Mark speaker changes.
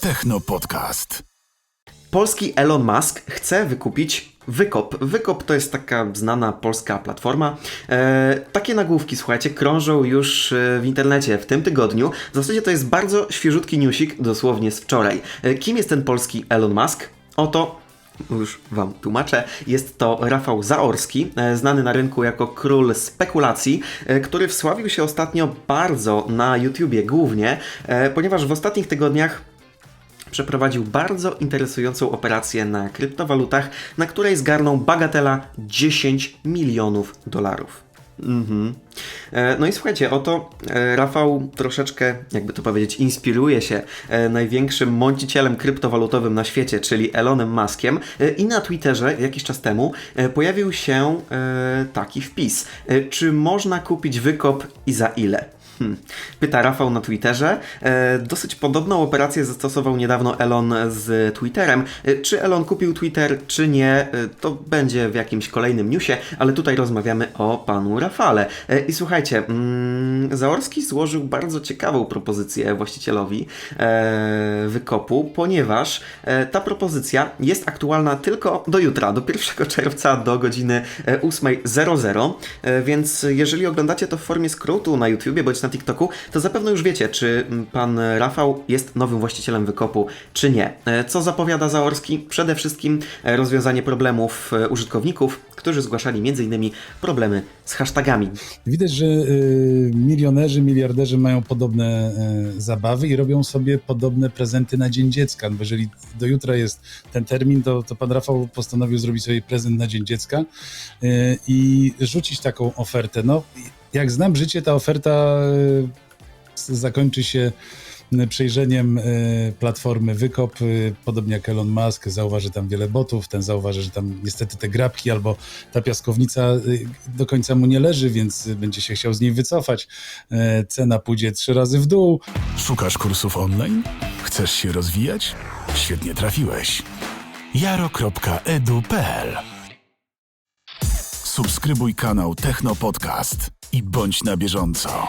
Speaker 1: Techno Podcast.
Speaker 2: Polski Elon Musk chce wykupić Wykop. Wykop to jest taka znana polska platforma. E, takie nagłówki, słuchajcie, krążą już e, w internecie w tym tygodniu. W zasadzie to jest bardzo świeżutki newsik, dosłownie z wczoraj. E, kim jest ten polski Elon Musk? Oto już Wam tłumaczę. Jest to Rafał Zaorski, e, znany na rynku jako król spekulacji, e, który wsławił się ostatnio bardzo na YouTubie głównie, ponieważ w ostatnich tygodniach przeprowadził bardzo interesującą operację na kryptowalutach, na której zgarnął bagatela 10 milionów dolarów. Mhm. E, No i słuchajcie, oto e, Rafał troszeczkę, jakby to powiedzieć, inspiruje się e, największym mącicielem kryptowalutowym na świecie, czyli Elonem Muskiem. I na Twitterze jakiś czas temu pojawił się taki wpis. Czy można kupić wykop i za ile? Hmm. Pyta Rafał na Twitterze. E, dosyć podobną operację zastosował niedawno Elon z Twitterem. E, czy Elon kupił Twitter, czy nie, e, to będzie w jakimś kolejnym newsie, ale tutaj rozmawiamy o panu Rafale. E, I słuchajcie, mm, Zaorski złożył bardzo ciekawą propozycję właścicielowi e, wykopu, ponieważ e, ta propozycja jest aktualna tylko do jutra, do 1 czerwca do godziny e, 8.00, e, więc jeżeli oglądacie to w formie skrótu na YouTubie bądź na TikToku, to zapewne już wiecie, czy pan Rafał jest nowym właścicielem wykopu, czy nie. E, Co zapowiada Zaorski? Przede wszystkim e, rozwiązanie problemów e, użytkowników, którzy zgłaszali m.in. problemy z hashtagami.
Speaker 3: Widać, że milionerzy, miliarderzy mają podobne zabawy i robią sobie podobne prezenty na Dzień Dziecka. No bo jeżeli do jutra jest ten termin, to, to pan Rafał postanowił zrobić sobie prezent na Dzień Dziecka i rzucić taką ofertę. No, jak znam życie, ta oferta y, zakończy się przejrzeniem y, platformy Wykop, y, podobnie jak Elon Musk, zauważy tam wiele botów, ten zauważy, że tam niestety te grabki albo ta piaskownica y, do końca mu nie leży, więc y, będzie się chciał z niej wycofać. Cena pójdzie trzy razy w dół.
Speaker 1: Szukasz kursów online? Chcesz się rozwijać? Świetnie trafiłeś. jaro.edu.pl Subskrybuj kanał Techno Podcast i bądź na bieżąco.